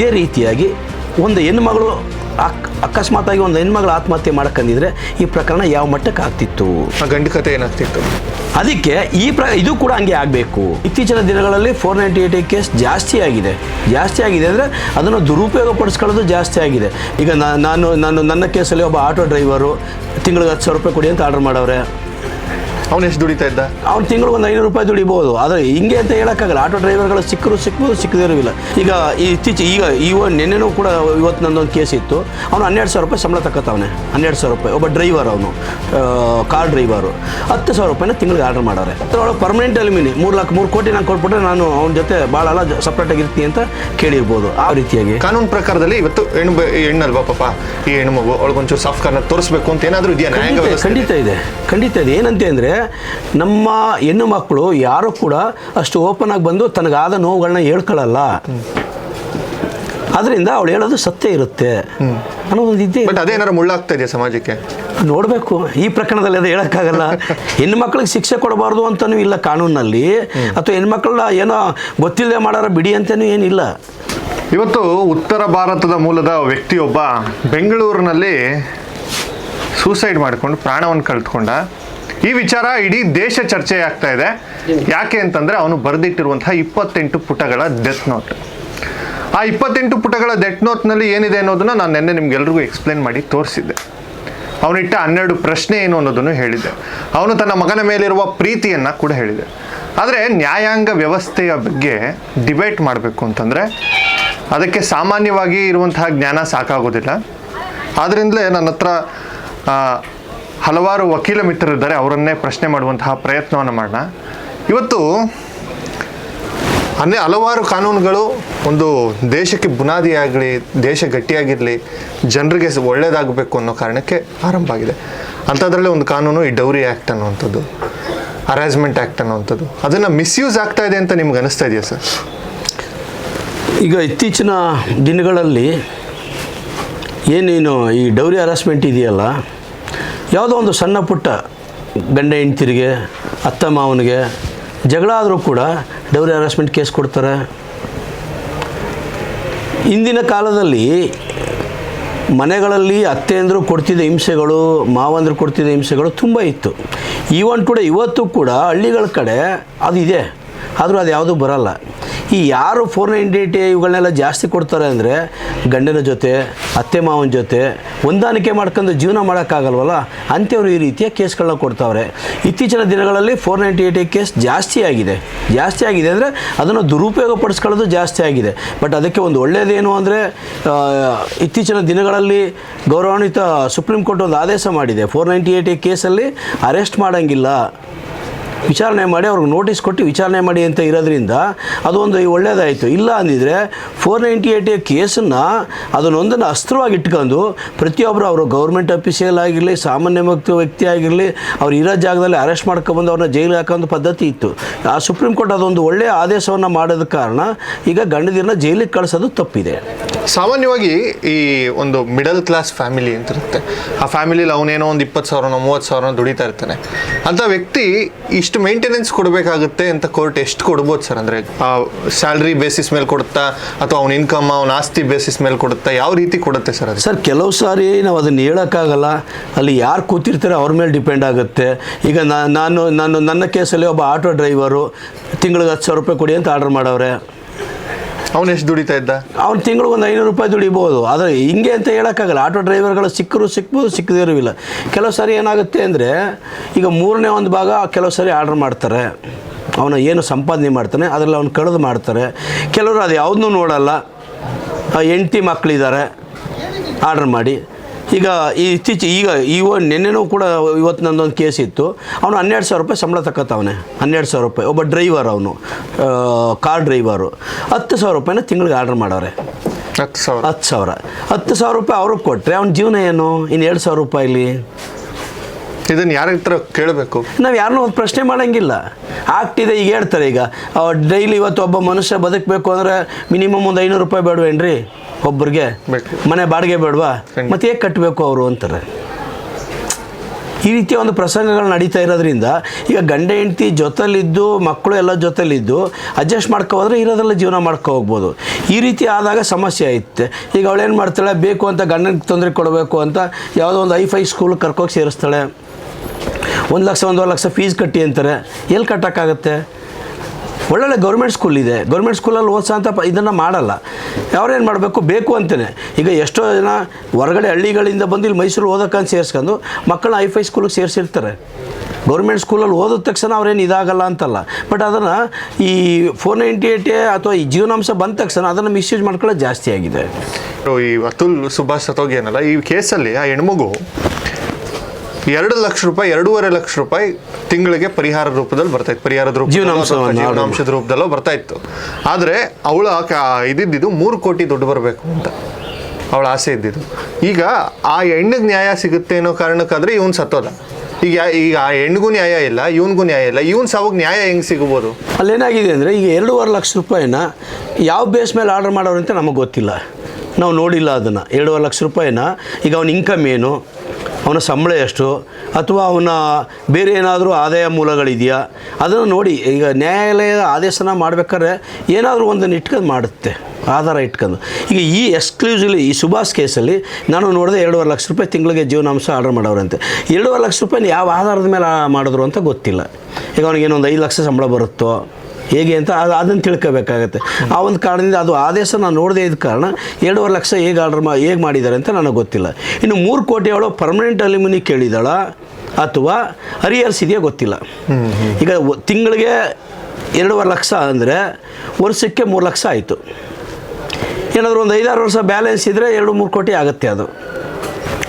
ಇದೇ ರೀತಿಯಾಗಿ ಒಂದು ಹೆಣ್ಮಗಳು ಅಕ್ ಅಕಸ್ಮಾತಾಗಿ ಒಂದು ಹೆಣ್ಮಗಳು ಆತ್ಮಹತ್ಯೆ ಮಾಡ್ಕೊಂಡಿದ್ರೆ ಈ ಪ್ರಕರಣ ಯಾವ ಮಟ್ಟಕ್ಕೆ ಆಗ್ತಿತ್ತು ಆ ಗಂಡು ಕತೆ ಏನಾಗ್ತಿತ್ತು? ಅದಕ್ಕೆ ಈ ಪ್ರ ಇದು ಕೂಡ ಹಂಗೆ ಆಗಬೇಕು. ಇತ್ತೀಚಿನ ದಿನಗಳಲ್ಲಿ ಫೋರ್ ನೈಂಟಿ ಏಯ್ಟ್ ಕೇಸ್ ಜಾಸ್ತಿ ಆಗಿದೆ. ಜಾಸ್ತಿ ಆಗಿದೆ ಅಂದರೆ ಅದನ್ನು ದುರುಪಯೋಗ ಪಡಿಸ್ಕೊಳ್ಳೋದು ಜಾಸ್ತಿ ಆಗಿದೆ. ಈಗ ನಾನು ನಾನು ನನ್ನ ಕೇಸಲ್ಲಿ ಒಬ್ಬ ಆಟೋ ಡ್ರೈವರು ತಿಂಗಳಿಗೆ ಹತ್ತು ಸಾವಿರ ರೂಪಾಯಿ ಕೊಡಿ ಅಂತ ಆರ್ಡರ್ ಮಾಡವ್ರೆ. ಅವ್ನು ಎಷ್ಟು ದುಡಿತಾ ಇದ್ದ? ಅವ್ನು ತಿಂಗಳು ಒಂದು ಐನೂರು ರೂಪಾಯಿ ದುಡಿಬೋದು. ಆದರೆ ಹಿಂಗೆ ಅಂತ ಹೇಳೋಕ್ಕಾಗಲ್ಲ. ಆಟೋ ಡ್ರೈವರ್ಗಳು ಸಿಕ್ಕರು ಸಿಕ್ಬೋದು ಸಿಕ್ಕದೇ ಇರೋದಿಲ್ಲ ಈಗ ಈ ಇತ್ತೀಚೆ ಈಗ ಇವ ನೆನ್ನೆನೂ ಕೂಡ ಇವತ್ತು ನಂದೊಂದು ಕೇಸ್ ಇತ್ತು. ಅವನು ಹನ್ನೆರಡು ಸಾವಿರ ರೂಪಾಯಿ ಸಂಬಳ ತಕ್ಕತ್ತವನೆ. ಹನ್ನೆರಡು ಸಾವಿರ ರೂಪಾಯಿ. ಒಬ್ಬ ಡ್ರೈವರ್ ಅವನು. ಕಾರ್ ಡ್ರೈವರು ಹತ್ತು ಸಾವಿರ ರೂಪಾಯಿನ ತಿಂಗಳಿಗೆ ಆರ್ಡರ್ ಮಾಡೋರೆ ಅದರೊಳಗೆ ಪರ್ಮನೆಂಟ್ ಅಲ್ಯೂಮಿನಿ ಮೂರು ಲಕ್ಷ ಮೂರು ಕೋಟಿ ನಾನು ಕೊಟ್ಬಿಟ್ರೆ ನಾನು ಅವನ ಜೊತೆ ಭಾಳ ಎಲ್ಲ ಸಪ್ರೇಟಾಗಿ ಇರ್ತೀನಿ ಅಂತ ಕೇಳಿರ್ಬೋದು. ಆ ರೀತಿಯಾಗಿ. ಕಾನೂನು ಪ್ರಕಾರದಲ್ಲಿ ಇವತ್ತು ಹೆಣ್ಣು ಹೆಣ್ಣಲ್ವಾ ಪಾಪ? ಈ ಹೆಣ್ಣು ಮಗು ಅವಳಗೊಂಚೂರು ಸಾಫ್ಟ್ ಕಾರ್ನ ತೋರಿಸ್ಬೇಕು ಅಂತ ಏನಾದರೂ ಇದೆಯಾ? ಖಂಡಿತ ಇದೆ. ಖಂಡಿತ ಇದೆ. ಏನಂತೆ ಅಂದರೆ ನಮ್ಮ ಹೆಣ್ಣು ಮಕ್ಕಳು ಯಾರು ಕೂಡ ಅಷ್ಟು ಓಪನ್ ಆಗಿ ಬಂದು ತನಗಾದ ನೋವುಗಳನ್ನ ಹೇಳ್ಕೊಳ್ಳಲ್ಲ. ಅದರಿಂದ ಅವಳು ಹೇಳೋದು ಸತ್ಯ ಇರುತ್ತೆ. ಅನ್ನೋ ಒಂದು ಇದ್ದೇ ಬಟ್ ಅದೇನಾರು ಮುಳ್ಳಾಗ್ತಾ ಇದೆಯಾ ಸಮಾಜಕ್ಕೆ? ನೋಡಬೇಕು. ಈ ಪ್ರಕರಣದಲ್ಲಿ ಅದು ಹೇಳೋಕ್ಕಾಗಲ್ಲ. ಹೆಣ್ಣು ಮಕ್ಕಳಿಗೆ ಶಿಕ್ಷೆ ಕೊಡಬಾರ್ದು ಅಂತಲೂ ಇಲ್ಲ ಕಾನೂನಲ್ಲಿ. ಅಥವಾ ಹೆಣ್ಮಕ್ಳನ್ನ ಏನೋ ಗೊತ್ತಿಲ್ಲದೆ ಮಾಡೋರ ಬಿಡಿ ಅಂತಲೂ ಏನಿಲ್ಲ. ಇವತ್ತು ಉತ್ತರ ಭಾರತದ ಮೂಲದ ವ್ಯಕ್ತಿಯೊಬ್ಬ ಬೆಂಗಳೂರಿನಲ್ಲಿ ಸೂಸೈಡ್ ಮಾಡಿಕೊಂಡು ಪ್ರಾಣವನ್ನು ಕಳೆದುಕೊಂಡ. ಈ ವಿಚಾರ ಇಡೀ ದೇಶ ಚರ್ಚೆ ಆಗ್ತಾ ಇದೆ. ಯಾಕೆ ಅಂತಂದ್ರೆ ಅವನು ಬರೆದಿಟ್ಟಿರುವಂತಹ ಇಪ್ಪತ್ತೆಂಟು ಪುಟಗಳ ಡೆತ್ ನೋಟ್ ಆ ಇಪ್ಪತ್ತೆಂಟು ಪುಟಗಳ ಡೆತ್ ನೋಟ್ನಲ್ಲಿ ಏನಿದೆ ಅನ್ನೋದನ್ನ ನಾನು ನಿನ್ನೆ ನಿಮ್ಗೆಲ್ರಿಗೂ ಎಕ್ಸ್ಪ್ಲೇನ್ ಮಾಡಿ ತೋರಿಸಿದ್ದೆ. ಅವನಿಟ್ಟ ಹನ್ನೆರಡು ಪ್ರಶ್ನೆ ಏನು ಅನ್ನೋದನ್ನು ಹೇಳಿದೆ ಅವನು ತನ್ನ ಮಗನ ಮೇಲಿರುವ ಪ್ರೀತಿಯನ್ನು ಕೂಡ ಹೇಳಿದೆ. ಆದರೆ ನ್ಯಾಯಾಂಗ ವ್ಯವಸ್ಥೆಯ ಬಗ್ಗೆ ಡಿಬೇಟ್ ಮಾಡಬೇಕು ಅಂತಂದರೆ ಅದಕ್ಕೆ ಸಾಮಾನ್ಯವಾಗಿ ಇರುವಂತಹ ಜ್ಞಾನ ಸಾಕಾಗೋದಿಲ್ಲ. ಆದ್ದರಿಂದಲೇ ನನ್ನ ಹತ್ರ ಹಲವಾರು ವಕೀಲ ಮಿತ್ರರಿದ್ದಾರೆ, ಅವರನ್ನೇ ಪ್ರಶ್ನೆ ಮಾಡುವಂತಹ ಪ್ರಯತ್ನವನ್ನು ಮಾಡೋಣ. ಇವತ್ತು ಅನೇ ಹಲವಾರು ಕಾನೂನುಗಳು ಒಂದು ದೇಶಕ್ಕೆ ಬುನಾದಿಯಾಗಲಿ ದೇಶ ಗಟ್ಟಿಯಾಗಿರಲಿ, ಜನರಿಗೆ ಒಳ್ಳೆಯದಾಗಬೇಕು ಅನ್ನೋ ಕಾರಣಕ್ಕೆ ಆರಂಭ ಆಗಿದೆ. ಅಂಥದ್ರಲ್ಲೇ ಒಂದು ಕಾನೂನು ಈ ಡೌರಿ ಆ್ಯಕ್ಟ್ ಅನ್ನುವಂಥದ್ದು ಅರೇಂಜ್ಮೆಂಟ್ ಆ್ಯಕ್ಟ್ ಅನ್ನುವಂಥದ್ದು. ಅದನ್ನು ಮಿಸ್ಯೂಸ್ ಆಗ್ತಾ ಇದೆ ಅಂತ ನಿಮ್ಗೆ ಅನಿಸ್ತಾ ಇದೆಯಾ ಸರ್? ಈಗ ಇತ್ತೀಚಿನ ದಿನಗಳಲ್ಲಿ ಏನೇನು ಈ ಡೌರಿ ಹರಾಸ್ಮೆಂಟ್ ಇದೆಯಲ್ಲ ಯಾವುದೋ ಒಂದು ಸಣ್ಣ ಪುಟ್ಟ ಗಂಡ ಹೆಂಡ್ತಿರಿಗೆ, ಅತ್ತ ಮಾವನಿಗೆ ಜಗಳ ಆದರೂ ಕೂಡ ಡೌರಿ ಹರಾಸ್ಮೆಂಟ್ ಕೇಸ್ ಕೊಡ್ತಾರೆ. ಇಂದಿನ ಕಾಲದಲ್ಲಿ ಮನೆಗಳಲ್ಲಿ ಅತ್ತೆಯಂದರು ಕೊಡ್ತಿದ್ದ ಹಿಂಸೆಗಳು ಮಾವಂದರು ಕೊಡ್ತಿದ್ದ ಹಿಂಸೆಗಳು ತುಂಬ ಇತ್ತು. ಈವನ್ ಕೂಡ ಇವತ್ತು ಕೂಡ ಹಳ್ಳಿಗಳ ಕಡೆ ಅದು ಇದೆ. ಆದರೂ ಅದು ಯಾವುದೂ ಬರಲ್ಲ. ಈ ಯಾರು ಫೋರ್ ನೈಂಟಿ ಏಯ್ಟ್ ಇವುಗಳನ್ನೆಲ್ಲ ಜಾಸ್ತಿ ಕೊಡ್ತಾರೆ ಅಂದರೆ ಗಂಡನ ಜೊತೆ, ಅತ್ತೆ ಮಾವನ ಜೊತೆ ಹೊಂದಾಣಿಕೆ ಮಾಡ್ಕೊಂಡು ಜೀವನ ಮಾಡೋಕ್ಕಾಗಲ್ವಲ್ಲ? ಅಂಥವ್ರು ಈ ರೀತಿಯ ಕೇಸ್ಗಳನ್ನ ಕೊಡ್ತಾವ್ರೆ. ಇತ್ತೀಚಿನ ದಿನಗಳಲ್ಲಿ ಫೋರ್ ನೈಂಟಿ ಏಯ್ಟಿ ಕೇಸ್ ಜಾಸ್ತಿ ಆಗಿದೆ. ಜಾಸ್ತಿ ಆಗಿದೆ ಅಂದರೆ ಅದನ್ನು ದುರುಪಯೋಗ ಪಡಿಸ್ಕೊಳ್ಳೋದು ಜಾಸ್ತಿ ಆಗಿದೆ. ಬಟ್ ಅದಕ್ಕೆ ಒಂದು ಒಳ್ಳೆಯದೇನು ಅಂದರೆ ಇತ್ತೀಚಿನ ದಿನಗಳಲ್ಲಿ ಗೌರವಾನ್ವಿತ ಸುಪ್ರೀಂ ಕೋರ್ಟ್ ಒಂದು ಆದೇಶ ಮಾಡಿದೆ. ಫೋರ್ ನೈಂಟಿ ಏಯ್ಟಿ ಕೇಸಲ್ಲಿ ಅರೆಸ್ಟ್ ಮಾಡೋಂಗಿಲ್ಲ. ವಿಚಾರಣೆ ಮಾಡಿ ಅವ್ರಿಗೆ ನೋಟಿಸ್ ಕೊಟ್ಟು ವಿಚಾರಣೆ ಮಾಡಿ ಅಂತ ಇರೋದ್ರಿಂದ ಅದೊಂದು ಒಳ್ಳೆಯದಾಯಿತು ಇಲ್ಲ ಅಂದಿದ್ರೆ ಫೋರ್ ನೈಂಟಿ ಏಯ್ಟ್ ಕೇಸನ್ನು ಅದನ್ನೊಂದನ್ನು ಅಸ್ತ್ರವಾಗಿ ಇಟ್ಕೊಂಡು ಪ್ರತಿಯೊಬ್ಬರು ಅವರು ಗೌರ್ಮೆಂಟ್ ಅಫೀಸಿಯಲ್ ಆಗಿರಲಿ, ಸಾಮಾನ್ಯ ವ್ಯಕ್ತಿ ವ್ಯಕ್ತಿ ಆಗಿರಲಿ, ಅವ್ರು ಇರೋ ಜಾಗದಲ್ಲಿ ಅರೆಸ್ಟ್ ಮಾಡ್ಕೊಬಂದು ಅವ್ರನ್ನ ಜೈಲಿಗೆ ಹಾಕೋದು ಪದ್ಧತಿ ಇತ್ತು. ಆ ಸುಪ್ರೀಂ ಕೋರ್ಟ್ ಅದೊಂದು ಒಳ್ಳೆಯ ಆದೇಶವನ್ನು ಮಾಡೋದ ಕಾರಣ ಈಗ ಗಂಡದಿರನ್ನ ಜೈಲಿಗೆ ಕಳಿಸೋದು ತಪ್ಪಿದೆ. ಸಾಮಾನ್ಯವಾಗಿ ಈ ಒಂದು ಮಿಡಲ್ ಕ್ಲಾಸ್ ಫ್ಯಾಮಿಲಿ ಅಂತ ಇರುತ್ತೆ. ಆ ಫ್ಯಾಮಿಲಿಲಿ ಅವನೇನೋ ಒಂದು ಇಪ್ಪತ್ತು ಸಾವಿರನೋ ಮೂವತ್ತು ಸಾವಿರನೋ ದುಡಿತಾ ಇರ್ತಾನೆ. ಅಂಥ ವ್ಯಕ್ತಿ ಇಷ್ಟು ಮೇಂಟೆನೆನ್ಸ್ ಕೊಡಬೇಕಾಗುತ್ತೆ ಅಂತ ಕೋರ್ಟ್ ಎಷ್ಟು ಕೊಡ್ಬೋದು ಸರ್ ಅಂದರೆ ಸ್ಯಾಲ್ರಿ ಬೇಸಿಸ್ ಮೇಲೆ ಕೊಡುತ್ತಾ, ಅಥವಾ ಅವ್ನ ಇನ್ಕಮ್ ಅವ್ನ ಆಸ್ತಿ ಬೇಸಿಸ್ ಮೇಲೆ ಕೊಡುತ್ತಾ, ಯಾವ ರೀತಿ ಕೊಡುತ್ತೆ ಸರ್ ಅದು? ಸರ್ ಕೆಲವು ಸಾರಿ ನಾವು ಅದನ್ನು ಹೇಳೋಕ್ಕಾಗಲ್ಲ. ಅಲ್ಲಿ ಯಾರು ಕೂತಿರ್ತಾರೆ ಅವ್ರ ಮೇಲೆ ಡಿಪೆಂಡ್ ಆಗುತ್ತೆ. ಈಗ ನಾನು ನಾನು ನನ್ನ ಕೇಸಲ್ಲಿ ಒಬ್ಬ ಆಟೋ ಡ್ರೈವರು ತಿಂಗಳಿಗೆ ಹತ್ತು ಸಾವಿರ ರೂಪಾಯಿ ಕೊಡಿ ಅಂತ ಆರ್ಡರ್ ಮಾಡವ್ರೆ. ಅವ್ನು ಎಷ್ಟು ದುಡಿತಾ ಇದ್ದ? ಅವ್ನು ತಿಂಗಳಿಗೆ ಒಂದು ಐನೂರು ರೂಪಾಯಿ ದುಡಿಬೋದು. ಆದರೆ ಹಿಂಗೆ ಅಂತ ಹೇಳೋಕ್ಕಾಗಲ್ಲ. ಆಟೋ ಡ್ರೈವರ್ಗಳು ಸಿಕ್ಕರು ಸಿಕ್ಕದೇ ಇರೋವಿಲ್ಲ. ಕೆಲವು ಸಾರಿ ಏನಾಗುತ್ತೆ ಅಂದರೆ, ಈಗ ಮೂರನೇ ಒಂದು ಭಾಗ ಕೆಲವು ಸಾರಿ ಆರ್ಡ್ರ್ ಮಾಡ್ತಾರೆ. ಅವನು ಏನು ಸಂಪಾದನೆ ಮಾಡ್ತಾನೆ, ಅದರಲ್ಲಿ ಅವ್ನು ಕಳೆದು ಮಾಡ್ತಾರೆ. ಕೆಲವರು ಅದು ಯಾವುದನ್ನೂ ನೋಡಲ್ಲ ಹೆಂಡ್ತಿ ಮಕ್ಕಳಿದ್ದಾರೆ ಆರ್ಡ್ರ್ ಮಾಡಿ. ಈಗ ಈ ಇತ್ತೀಚೆ ಈಗ ಇವ ನಿನ್ನೆನೂ ಕೂಡ ಇವತ್ತು ನಂದೊಂದು ಕೇಸ್ ಇತ್ತು. ಅವನು ಹನ್ನೆರಡು ಸಾವಿರ ರೂಪಾಯಿ ಸಂಬಳ ತಕ್ಕತ್ತವನೇ. ಹನ್ನೆರಡು ಸಾವಿರ ರೂಪಾಯಿ. ಒಬ್ಬ ಡ್ರೈವರ್ ಅವನು. Car driver. ಹತ್ತು ಸಾವಿರ ರೂಪಾಯಿನ ತಿಂಗಳಿಗೆ ಆರ್ಡ್ರ್ ಮಾಡವ್ರೆ ಹತ್ತು ಸಾವಿರ. ಹತ್ತು ಸಾವಿರ. ಹತ್ತು ಸಾವಿರ ರೂಪಾಯಿ ಅವ್ರಿಗೆ ಕೊಟ್ಟರೆ ಅವ್ನ ಜೀವನ ಏನು? ಇನ್ನು ಎರಡು ಸಾವಿರ ರೂಪಾಯಿಲಿ ಇದನ್ನು ಯಾರ ಹತ್ರ ಕೇಳಬೇಕು? ನಾವು ಯಾರನ್ನೂ ಒಂದು ಪ್ರಶ್ನೆ ಮಾಡೋಂಗಿಲ್ಲ. ಆಗ್ತಿದೆ ಈಗ ಹೇಳ್ತಾರೆ ಈಗ. ಡೈಲಿ ಇವತ್ತು ಒಬ್ಬ ಮನುಷ್ಯ ಬದುಕಬೇಕು ಅಂದರೆ ಮಿನಿಮಮ್ ಒಂದು ಐನೂರು ರೂಪಾಯಿ ಬೇಡವೇನ್ರಿ? ಒಬ್ಬರಿಗೆ ಮನೆ ಬಾಡಿಗೆ ಬೇಡವಾ. ಮತ್ತೆ ಹೇಗೆ ಕಟ್ಟಬೇಕು ಅವರು ಅಂತಾರೆ. ಈ ರೀತಿಯ ಒಂದು ಪ್ರಸಂಗಗಳು ನಡೀತಾ ಇರೋದ್ರಿಂದ ಈಗ ಗಂಡ ಹೆಂಡತಿ ಜೊತೆಲಿದ್ದು ಮಕ್ಕಳು ಎಲ್ಲ ಜೊತೆಲಿದ್ದು ಅಡ್ಜಸ್ಟ್ ಮಾಡ್ಕೊ ಹೋದ್ರೆ ಇರೋದ್ರಲ್ಲಿ ಜೀವನ ಮಾಡ್ಕೊ ಹೋಗ್ಬೋದು. ಈ ರೀತಿ ಆದಾಗ ಸಮಸ್ಯೆ ಐತೆ. ಈಗ ಅವಳೇನು ಮಾಡ್ತಾಳೆ? ಬೇಕು ಅಂತ ಗಂಡನಿಗೆ ತೊಂದರೆ ಕೊಡಬೇಕು ಅಂತ ಯಾವುದೋ ಒಂದು ಐಫೈ ಸ್ಕೂಲ್ ಕರ್ಕೋಗಿ ಸೇರಿಸ್ತಾಳೆ. ಒಂದು ಲಕ್ಷ ಒಂದೂವರೆ ಲಕ್ಷ ಫೀಸ್ ಕಟ್ಟಿ ಅಂತಾರೆ. ಎಲ್ಲಿ ಕಟ್ಟೋಕ್ಕಾಗತ್ತೆ? ಒಳ್ಳೊಳ್ಳೆ ಗೌರ್ಮೆಂಟ್ ಸ್ಕೂಲ್ ಇದೆ. ಗೌರ್ಮೆಂಟ್ ಸ್ಕೂಲಲ್ಲಿ ಓದಿಸೋ ಅಂತ ಇದನ್ನು ಮಾಡಲ್ಲ. ಅವ್ರೇನು ಮಾಡಬೇಕು? ಬೇಕು ಅಂತಲೇ ಈಗ ಎಷ್ಟೋ ಜನ ಹೊರಗಡೆ ಹಳ್ಳಿಗಳಿಂದ ಬಂದು ಇಲ್ಲಿ ಮೈಸೂರು ಓದೋಕ್ಕಂತ ಸೇರಿಸ್ಕೊಂಡು ಮಕ್ಕಳನ್ನ ಐಫೈ ಸ್ಕೂಲಿಗೆ ಸೇರಿಸಿರ್ತಾರೆ. ಗೌರ್ಮೆಂಟ್ ಸ್ಕೂಲಲ್ಲಿ ಓದಿದ ತಕ್ಷಣ ಅವ್ರೇನು ಇದಾಗಲ್ಲ ಅಂತಲ್ಲ. ಬಟ್ ಅದನ್ನು ಈ ಫೋರ್ ನೈಂಟಿ ಏಟೆ ಅಥವಾ ಈ ಜೀವನಾಂಶ ಬಂದ ತಕ್ಷಣ ಅದನ್ನು ಮಿಸ್ಯೂಸ್ ಮಾಡ್ಕೊಳ್ಳೋದು ಜಾಸ್ತಿ ಆಗಿದೆ. ಈ ಅತುಲ್ ಸುಭಾಷ್ ಸತೋಗಿ ಏನಲ್ಲ ಈ ಕೇಸಲ್ಲಿ ಆ ಹೆಣ್ಮಗು ಎರಡು ಲಕ್ಷ ರೂಪಾಯಿ ಎರಡೂವರೆ ಲಕ್ಷ ರೂಪಾಯಿ ತಿಂಗಳಿಗೆ ಪರಿಹಾರ ರೂಪದಲ್ಲಿ ಬರ್ತಾ ಇತ್ತು. ಪರಿಹಾರದ ರೂಪದಲ್ಲಿ ಜೀವನಾಂಶದ ರೂಪದಲ್ಲೋ ಬರ್ತಾ ಇತ್ತು. ಆದರೆ ಅವಳ ಇದ್ದಿದ್ದು ಮೂರು ಕೋಟಿ ದುಡ್ಡು ಬರಬೇಕು ಅಂತ. ಅವಳ ಆಸೆ ಇದ್ದಿದ್ದು. ಈಗ ಆ ಹೆಣ್ಣಿಗೆ ನ್ಯಾಯ ಸಿಗುತ್ತೆ ಅನ್ನೋ ಕಾರಣಕ್ಕಾದ್ರೆ ಇವನು ಸತ್ತೋದ. ಈಗ ಈಗ ಆ ಹೆಣ್ಣಿಗೂ ನ್ಯಾಯ ಇಲ್ಲ ಇವನಿಗೂ ನ್ಯಾಯ ಇಲ್ಲ. ಇವನ್ ಸಾವಾಗ ನ್ಯಾಯ ಹೆಂಗೆ ಸಿಗ್ಬೋದು? ಅಲ್ಲೇನಾಗಿದೆ ಅಂದರೆ ಈಗ ಎರಡೂವರೆ ಲಕ್ಷ ರೂಪಾಯಿನ ಯಾವ ಬೇಸ್ ಮೇಲೆ ಆರ್ಡರ್ ಮಾಡೋರು ಅಂತ ನಮಗೆ ಗೊತ್ತಿಲ್ಲ. ನಾವು ನೋಡಿಲ್ಲ ಅದನ್ನು. ಎರಡೂವರೆ ಲಕ್ಷ ರೂಪಾಯಿನ ಈಗ ಅವನ ಇನ್ಕಮ್ ಏನು? ಅವನ ಸಂಬಳ ಎಷ್ಟು? ಅಥವಾ ಅವನ ಬೇರೆ ಏನಾದರೂ ಆದಾಯ ಮೂಲಗಳಿದೆಯಾ? ಅದನ್ನು ನೋಡಿ, ಈಗ ನ್ಯಾಯಾಲಯದ ಆದೇಶನ ಮಾಡಬೇಕಾದ್ರೆ ಏನಾದರೂ ಒಂದನ್ನು ಇಟ್ಕೊಂಡು ಮಾಡುತ್ತೆ, ಆಧಾರ ಇಟ್ಕೊಂಡು. ಈಗ ಈ ಎಕ್ಸ್ಕ್ಲೂಸಿವ್ಲಿ ಈ ಸುಭಾಷ್ ಕೇಸಲ್ಲಿ ನಾನು ನೋಡಿದೆ ಎರಡೂವರೆ ಲಕ್ಷ ರೂಪಾಯಿ ತಿಂಗಳಿಗೆ ಜೀವನಾಂಶ ಆರ್ಡರ್ ಮಾಡೋರಂತೆ. ಎರಡೂವರೆ ಲಕ್ಷ ರೂಪಾಯಿನ ಯಾವ ಆಧಾರದ ಮೇಲೆ ಮಾಡಿದ್ರು ಅಂತ ಗೊತ್ತಿಲ್ಲ. ಈಗ ಅವನಿಗೆ ಏನೊಂದು ಐದು ಲಕ್ಷ ಸಂಬಳ ಬರುತ್ತೋ ಹೇಗೆ ಅಂತ ಅದು ಅದನ್ನು ತಿಳ್ಕೋಬೇಕಾಗತ್ತೆ. ಆ ಒಂದು ಕಾರಣದಿಂದ ಅದು ಆದೇಶ ನಾನು ನೋಡದೇ ಇದ್ದ ಕಾರಣ ಎರಡೂವರೆ ಲಕ್ಷ ಹೇಗೆ ಆರ್ಡರ್ ಮಾ ಹೇಗೆ ಮಾಡಿದ್ದಾರೆ ಅಂತ ನನಗೆ ಗೊತ್ತಿಲ್ಲ. ಇನ್ನು ಮೂರು ಕೋಟಿ ಅವಳು ಪರ್ಮನೆಂಟ್ ಅಲ್ಯೂಮಿನಿ ಕೇಳಿದಾಳ ಅಥವಾ ಹರಿಯರ್ಸ್ ಇದೆಯಾ ಗೊತ್ತಿಲ್ಲ. ಈಗ ತಿಂಗಳಿಗೆ ಎರಡೂವರೆ ಲಕ್ಷ ಅಂದರೆ ವರ್ಷಕ್ಕೆ ಮೂರು ಲಕ್ಷ ಆಯಿತು. ಏನಾದರೂ ಒಂದು ಐದಾರು ವರ್ಷ ಬ್ಯಾಲೆನ್ಸ್ ಇದ್ದರೆ ಎರಡು ಮೂರು ಕೋಟಿ ಆಗುತ್ತೆ ಅದು.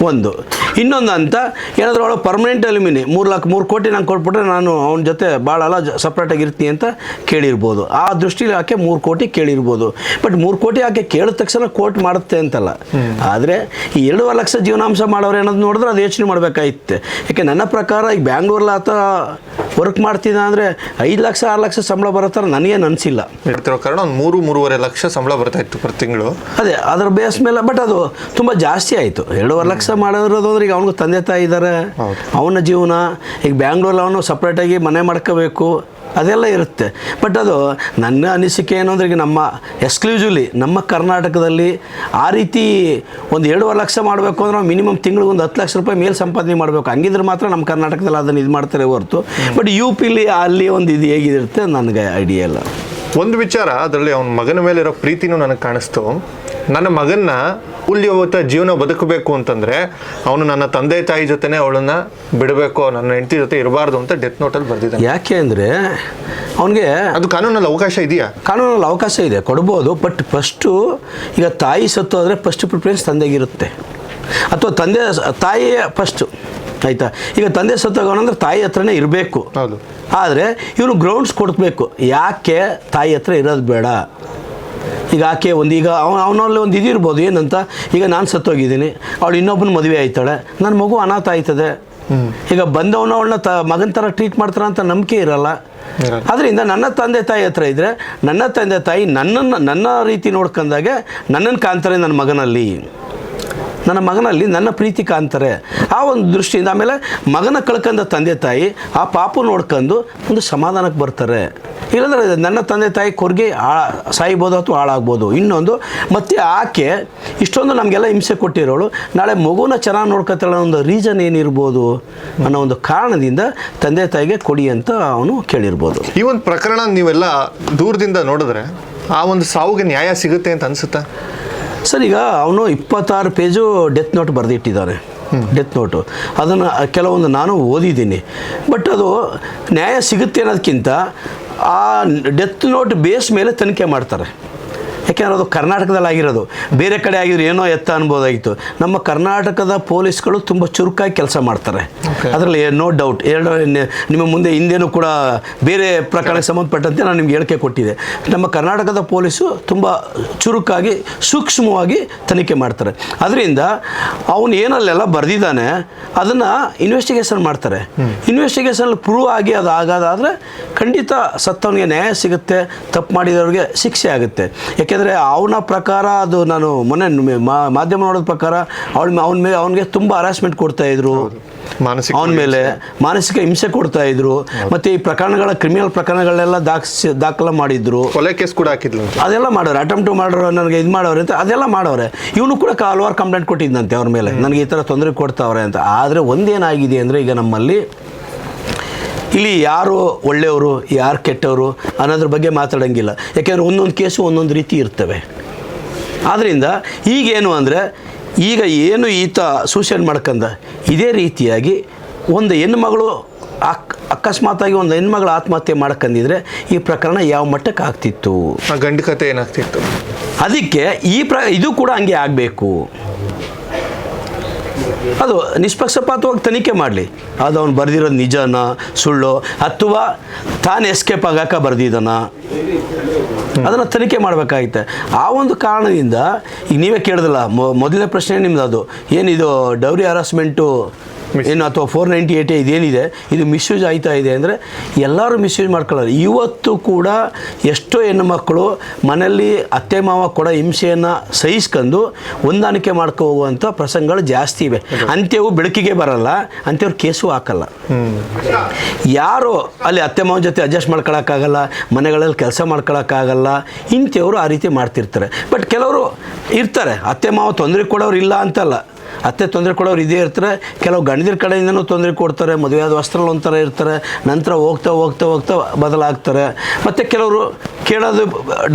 ಒಂದು. ಇನ್ನೊಂದು ಅಂತ ಏನಾದರೂ ಅವಳು ಪರ್ಮನೆಂಟ್ ಅಲ್ಯೂಮಿನಿ ಮೂರು ಲಕ್ಷ ಮೂರು ಕೋಟಿ ನಂಗೆ ಕೊಟ್ಬಿಟ್ರೆ ನಾನು ಅವನ ಜೊತೆ ಭಾಳ ಸಪ್ರೇಟಾಗಿ ಇರ್ತೀನಿ ಅಂತ ಕೇಳಿರ್ಬೋದು. ಆ ದೃಷ್ಟಿಲಿ ಆಕೆ ಮೂರು ಕೋಟಿ ಕೇಳಿರ್ಬೋದು. ಬಟ್ ಮೂರು ಕೋಟಿ ಆಕೆ ಕೇಳಿದ ತಕ್ಷಣ ಕೋರ್ಟ್ ಮಾಡುತ್ತೆ ಅಂತಲ್ಲ. ಆದರೆ ಈ ಎರಡೂವರೆ ಲಕ್ಷ ಜೀವನಾಂಶ ಮಾಡೋರು ಏನಾದ್ರು ನೋಡಿದ್ರೆ ಅದು ಯೋಚನೆ ಮಾಡಬೇಕಾಗಿತ್ತೆ. ಯಾಕೆ ನನ್ನ ಪ್ರಕಾರ ಈಗ ಬ್ಯಾಂಗ್ಳೂರಲ್ಲಿ ಆತ ವರ್ಕ್ ಮಾಡ್ತಿದ್ದ ಅಂದರೆ ಐದು ಲಕ್ಷ ಆರು ಲಕ್ಷ ಸಂಬಳ ಬರೋ ನನಗೆ ನನಗೇನು ಅನಿಸಿಲ್ಲ. ಇರ್ತಿರೋ ಕಾರಣ ಒಂದು ಮೂರು ಮೂರುವರೆ ಲಕ್ಷ ಸಂಬಳ ಬರ್ತಾ ಇತ್ತು ಪ್ರತಿ ತಿಂಗಳು. ಅದೇ ಅದರ ಬೇಸ್ ಮೇಲೆ ಬಟ್ ಅದು ತುಂಬ ಜಾಸ್ತಿ ಆಯಿತು. ಎರಡೂವರೆ ಲಕ್ಷ ಮಾಡಿರೋದು ಈಗ ಅವನಿಗೆ ತಂದೆ ತಾಯಿ ಇದ್ದಾರೆ ಅವನ ಜೀವನ ಈಗ ಬ್ಯಾಂಗ್ಳೂರಲ್ಲಿ ಅವನು ಸಪ್ರೇಟಾಗಿ ಮನೆ ಮಾಡ್ಕೋಬೇಕು ಅದೆಲ್ಲ ಇರುತ್ತೆ. ಬಟ್ ಅದು ನನ್ನ ಅನಿಸಿಕೆ ಏನು ಅಂದ್ರೆ ಈಗ ನಮ್ಮ ಎಕ್ಸ್ಕ್ಲೂಸಿವ್ಲಿ ನಮ್ಮ ಕರ್ನಾಟಕದಲ್ಲಿ ಆ ರೀತಿ ಒಂದು ಎರಡುವರೆ ಲಕ್ಷ ಮಾಡಬೇಕು ಅಂದ್ರೆ ನಾವು ಮಿನಿಮಮ್ ತಿಂಗಳಿಗೆ ಒಂದು ಹತ್ತು ಲಕ್ಷ ರೂಪಾಯಿ ಮೇಲೆ ಸಂಪಾದನೆ ಮಾಡಬೇಕು. ಹಂಗಿದ್ರೆ ಮಾತ್ರ ನಮ್ಮ ಕರ್ನಾಟಕದಲ್ಲಿ ಅದನ್ನು ಇದು ಮಾಡ್ತಾರೆ ಹೊರತು. ಬಟ್ ಯು ಪಿಲಿ ಅಲ್ಲಿ ಒಂದು ಇದು ಹೇಗಿರುತ್ತೆ ನನಗೆ ಐಡಿಯಾ ಇಲ್ಲ. ಒಂದು ವಿಚಾರ ಅದರಲ್ಲಿ ಅವನ ಮಗನ ಮೇಲಿರೋ ಪ್ರೀತಿನೂ ನನಗೆ ಕಾಣಿಸ್ತು. ನನ್ನ ಮಗನ್ನ ಉಲ್ಯವತ್ತ ಜೀವನ ಬದುಕಬೇಕು ಅಂತಂದ್ರೆ ಅವನು ನನ್ನ ತಂದೆ ತಾಯಿ ಜೊತೆನೆ ಅವಳನ್ನ ಬಿಡಬೇಕು ನನ್ನ ಹೆಂಡತಿ ಜೊತೆ ಇರಬಾರ್ದು ಅಂತ ಡೆತ್ ನೋಟಲ್ಲಿ ಬರೆದಿದ್ದಾನೆ. ಯಾಕೆ ಅಂದರೆ ಅವನಿಗೆ ಅದು ಕಾನೂನಲ್ಲಿ ಅವಕಾಶ ಇದೆಯಾ? ಕಾನೂನಲ್ಲಿ ಅವಕಾಶ ಇದೆ ಕೊಡ್ಬೋದು ಬಟ್ ಫಸ್ಟು ಈಗ ತಾಯಿ ಸತ್ತು ಆದರೆ ಫಸ್ಟ್ ಪ್ರಿಫರೆನ್ಸ್ ತಂದೆಗಿರುತ್ತೆ. ಅಥವಾ ತಂದೆ ತಾಯಿಯೇ ಫಸ್ಟು ಆಯಿತಾ? ಈಗ ತಂದೆ ಸತ್ತೋಗೋಣಂದ್ರೆ ತಾಯಿ ಹತ್ರನೇ ಇರಬೇಕು. ಹೌದು. ಆದರೆ ಇವನು ಗ್ರೌಂಡ್ಸ್ ಕೊಡಬೇಕು. ಯಾಕೆ ತಾಯಿ ಹತ್ರ ಇರೋದು ಬೇಡ? ಈಗ ಆಕೆ ಒಂದು ಈಗ ಅವ್ನು ಅವನಲ್ಲಿ ಒಂದು ಇದಿರ್ಬೋದು ಏನಂತ? ಈಗ ನಾನು ಸತ್ತೋಗಿದ್ದೀನಿ ಅವಳು ಇನ್ನೊಬ್ಬನ ಮದುವೆ ಆಯ್ತಾಳೆ ನನ್ನ ಮಗು ಅನಾಥ ಆಯ್ತದೆ. ಈಗ ಬಂದವನು ಅವಳನ್ನ ತ ಮಗನ ಥರ ಟ್ರೀಟ್ ಮಾಡ್ತಾರ ಅಂತ ನಂಬಿಕೆ ಇರಲ್ಲ. ಅದರಿಂದ ನನ್ನ ತಂದೆ ತಾಯಿ ಹತ್ರ ಇದ್ದರೆ ನನ್ನ ತಂದೆ ತಾಯಿ ನನ್ನನ್ನು ನನ್ನ ರೀತಿ ನೋಡ್ಕೊಂಡಾಗೆ ನನ್ನನ್ನು ಕಾಣ್ತಾರೆ ನನ್ನ ಮಗನಲ್ಲಿ. ನನ್ನ ಮಗನಲ್ಲಿ ನನ್ನ ಪ್ರೀತಿ ಕಾಣ್ತಾರೆ. ಆ ಒಂದು ದೃಷ್ಟಿಯಿಂದ ಆಮೇಲೆ ಮಗನ ಕಳ್ಕೊಂಡ ತಂದೆ ತಾಯಿ, ಆ ಪಾಪು ನೋಡ್ಕೊಂಡು ಒಂದು ಸಮಾಧಾನಕ್ಕೆ ಬರ್ತಾರೆ. ಇಲ್ಲಂದ್ರೆ ನನ್ನ ತಂದೆ ತಾಯಿ ಕೊರ್ಗೆ ಆ ಸಾಯ್ಬೋದು ಅಥವಾ ಹಾಳಾಗ್ಬೋದು. ಇನ್ನೊಂದು, ಮತ್ತೆ ಆಕೆ ಇಷ್ಟೊಂದು ನಮಗೆಲ್ಲ ಹಿಂಸೆ ಕೊಟ್ಟಿರೋಳು. ನಾಳೆ ಮಗುನ ಚೆನ್ನಾಗಿ ನೋಡ್ಕೊತಾಳೆ ಒಂದು ರೀಸನ್ ಏನಿರ್ಬೋದು ಅನ್ನೋ ಒಂದು ಕಾರಣದಿಂದ ತಂದೆ ತಾಯಿಗೆ ಕೊಡಿ ಅಂತ ಅವನು ಕೇಳಿರ್ಬೋದು. ಈ ಒಂದು ಪ್ರಕರಣ ನೀವೆಲ್ಲ ದೂರದಿಂದ ನೋಡಿದ್ರೆ ಆ ಒಂದು ಸಾವಿಗೆ ನ್ಯಾಯ ಸಿಗುತ್ತೆ ಅಂತ ಅನ್ಸುತ್ತಾ? ಸರ್, ಈಗ ಅವನು ಇಪ್ಪತ್ತಾರು ಪೇಜು ಡೆತ್ ನೋಟ್ ಬರೆದಿಟ್ಟಿದ್ದಾನೆ. ಡೆತ್ ನೋಟು ಅದನ್ನು ಕೆಲವೊಂದು ನಾನು ಓದಿದ್ದೀನಿ. ಬಟ್ ಅದು ನ್ಯಾಯ ಸಿಗುತ್ತೆ ಅನ್ನೋದಕ್ಕಿಂತ ಆ ಡೆತ್ ನೋಟ್ ಬೇಸ್ ಮೇಲೆ ತನಿಖೆ ಮಾಡ್ತಾರೆ. ಯಾಕೆಂದ್ರೆ ಅನ್ನೋದು ಕರ್ನಾಟಕದಲ್ಲಿ ಆಗಿರೋದು. ಬೇರೆ ಕಡೆ ಆಗಿದ್ರೆ ಏನೋ ಎತ್ತ ಅನ್ಬೋದಾಗಿತ್ತು. ನಮ್ಮ ಕರ್ನಾಟಕದ ಪೊಲೀಸ್ಗಳು ತುಂಬ ಚುರುಕಾಗಿ ಕೆಲಸ ಮಾಡ್ತಾರೆ. ಅದರಲ್ಲಿ ನೋ ಡೌಟ್ ಎರಡು ನಿಮ್ಮ ಮುಂದೆ ಹಿಂದೇನು ಕೂಡ ಬೇರೆ ಪ್ರಕರಣಕ್ಕೆ ಸಂಬಂಧಪಟ್ಟಂತೆ ನಾನು ನಿಮ್ಗೆ ಹೇಳಿಕೆ ಕೊಟ್ಟಿದೆ. ನಮ್ಮ ಕರ್ನಾಟಕದ ಪೊಲೀಸು ತುಂಬ ಚುರುಕಾಗಿ ಸೂಕ್ಷ್ಮವಾಗಿ ತನಿಖೆ ಮಾಡ್ತಾರೆ. ಅದರಿಂದ ಅವನು ಏನಲ್ಲೆಲ್ಲ ಬರೆದಿದ್ದಾನೆ ಅದನ್ನು ಇನ್ವೆಸ್ಟಿಗೇಷನ್ ಮಾಡ್ತಾರೆ. ಇನ್ವೆಸ್ಟಿಗೇಷನ್ ಪ್ರೂವ್ ಆಗಿ ಅದು ಆಗೋದಾದರೆ ಖಂಡಿತ ಸತ್ತವನಿಗೆ ನ್ಯಾಯ ಸಿಗುತ್ತೆ ತಪ್ಪು ಮಾಡಿದವ್ರಿಗೆ ಶಿಕ್ಷೆ ಆಗುತ್ತೆ. ಯಾಕೆಂದರೆ ಅವನ ಪ್ರಕಾರ ಅದು ನಾನು ಮೊನ್ನೆ ಮಾಧ್ಯಮ ನೋಡೋದ ಪ್ರಕಾರ ಅವಳ ಅವನ ಮೇಲೆ ಅವನಿಗೆ ತುಂಬ ಹರಾಸ್ಮೆಂಟ್ ಕೊಡ್ತಾಯಿದ್ರು ಮಾನಸಿಕ ಅವನ ಮೇಲೆ ಮಾನಸಿಕ ಹಿಂಸೆ ಕೊಡ್ತಾ ಇದ್ರು. ಮತ್ತೆ ಈ ಪ್ರಕರಣಗಳ ಕ್ರಿಮಿನಲ್ ಪ್ರಕರಣಗಳೆಲ್ಲ ದಾಖಸಿ ದಾಖಲ ಮಾಡಿದ್ರು. ಕೊಲೆ ಕೇಸ್ ಕೂಡ ಹಾಕಿದ್ರು ಅದೆಲ್ಲ ಮಾಡೋರು ಅಟೆಂಪ್ಟ್ ಮಾಡೋರು ನನಗೆ ಇದು ಮಾಡೋರು ಅಂತ ಅದೆಲ್ಲ ಮಾಡೋರೆ. ಇವನು ಕೂಡ ಹಲವಾರು ಕಂಪ್ಲೇಂಟ್ ಕೊಟ್ಟಿದ್ದಂತೆ ಅವ್ರ ಮೇಲೆ. ನನಗೆ ಈ ಥರ ತೊಂದರೆ ಕೊಡ್ತಾವ್ರೆ ಅಂತ. ಆದರೆ ಒಂದೇನಾಗಿದೆ ಅಂದರೆ ಈಗ ನಮ್ಮಲ್ಲಿ ಇಲ್ಲಿ ಯಾರು ಒಳ್ಳೆಯವರು ಯಾರು ಕೆಟ್ಟವರು ಅನ್ನೋದ್ರ ಬಗ್ಗೆ ಮಾತಾಡೋಂಗಿಲ್ಲ. ಯಾಕೆಂದರೆ ಒಂದೊಂದು ಕೇಸು ಒಂದೊಂದು ರೀತಿ ಇರ್ತವೆ. ಆದ್ದರಿಂದ ಈಗೇನು ಅಂದರೆ ಈಗ ಏನು ಈತ ಸೂಸೈಡ್ ಮಾಡ್ಕಂದ ಇದೇ ರೀತಿಯಾಗಿ ಒಂದು ಹೆಣ್ಮಗಳು ಅಕ್ ಅಕಸ್ಮಾತಾಗಿ ಒಂದು ಹೆಣ್ಮಗಳು ಆತ್ಮಹತ್ಯೆ ಮಾಡ್ಕಂದಿದ್ರೆ ಈ ಪ್ರಕರಣ ಯಾವ ಮಟ್ಟಕ್ಕೆ ಆಗ್ತಿತ್ತು? ಗಂಡು ಕತೆ ಏನಾಗ್ತಿತ್ತು? ಅದಕ್ಕೆ ಈ ಪ್ರ ಇದು ಕೂಡ ಹಂಗೆ ಆಗಬೇಕು. ಅದು ನಿಷ್ಪಕ್ಷಪಾತವಾಗಿ ತನಿಖೆ ಮಾಡಲಿ. ಅದು ಅವ್ನು ಬರೆದಿರೋದು ನಿಜನ, ಸುಳ್ಳು, ಅಥವಾ ತಾನು ಎಸ್ಕೇಪ್ ಆಗಾಕ ಬರೆದಿದ್ದಾನ ಅದನ್ನು ತನಿಖೆ ಮಾಡಬೇಕಾಗಿತ್ತೆ ಆ ಒಂದು ಕಾರಣದಿಂದ, ಈಗ ನೀವೇ ಕೇಳಿದಲ್ಲ ಮೊದಲನೇ ಪ್ರಶ್ನೆ ನಿಮ್ದು ಅದು. ಏನಿದು ಡೌರಿ ಹರಾಸ್ಮೆಂಟು ಏನು ಅಥವಾ ಫೋರ್ ನೈಂಟಿ ಏಯ್ಟ್ ಇದೇನಿದೆ ಇದು ಮಿಸ್ಯೂಸ್ ಆಯ್ತಾ ಇದೆ ಅಂದರೆ ಎಲ್ಲರೂ ಮಿಸ್ಯೂಸ್ ಮಾಡ್ಕೊಳ್ಳೋರು ಇವತ್ತು ಕೂಡ ಎಷ್ಟೋ ಹೆಣ್ಣು ಮಕ್ಕಳು ಮನೆಯಲ್ಲಿ ಅತ್ತೆ ಮಾವ ಕೂಡ ಹಿಂಸೆಯನ್ನು ಸಹಿಸ್ಕೊಂಡು ಹೊಂದಾಣಿಕೆ ಮಾಡ್ಕೊ ಹೋಗುವಂಥ ಪ್ರಸಂಗಗಳು ಜಾಸ್ತಿ ಇವೆ. ಅಂತ್ಯವು ಬೆಳಕಿಗೆ ಬರಲ್ಲ ಅಂತ್ಯವ್ರು ಕೇಸು ಹಾಕಲ್ಲ. ಯಾರು ಅಲ್ಲಿ ಅತ್ತೆ ಮಾವನ ಜೊತೆ ಅಡ್ಜಸ್ಟ್ ಮಾಡ್ಕೊಳಕ್ಕಾಗಲ್ಲ ಮನೆಗಳಲ್ಲಿ ಕೆಲಸ ಮಾಡ್ಕೊಳಕ್ಕಾಗಲ್ಲ ಇಂಥವ್ರು ಆ ರೀತಿ ಮಾಡ್ತಿರ್ತಾರೆ. ಬಟ್ ಕೆಲವರು ಇರ್ತಾರೆ ಅತ್ತೆ ಮಾವ ತೊಂದರೆ ಕೊಡೋರು ಇಲ್ಲ ಅಂತಲ್ಲ. ಅತ್ತೆ ತೊಂದರೆ ಕೊಡೋರು ಇದೇ ಇರ್ತಾರೆ. ಕೆಲವು ಗಂಡದಿರ ಕಡೆಯಿಂದನೂ ತೊಂದರೆ ಕೊಡ್ತಾರೆ ಮದುವೆಯಾದ ವಸ್ತ್ರಗಳು ಒಂಥರ ಇರ್ತಾರೆ ನಂತರ ಹೋಗ್ತಾ ಹೋಗ್ತಾ ಹೋಗ್ತಾ ಬದಲಾಗ್ತಾರೆ. ಮತ್ತು ಕೆಲವರು ಕೇಳೋದು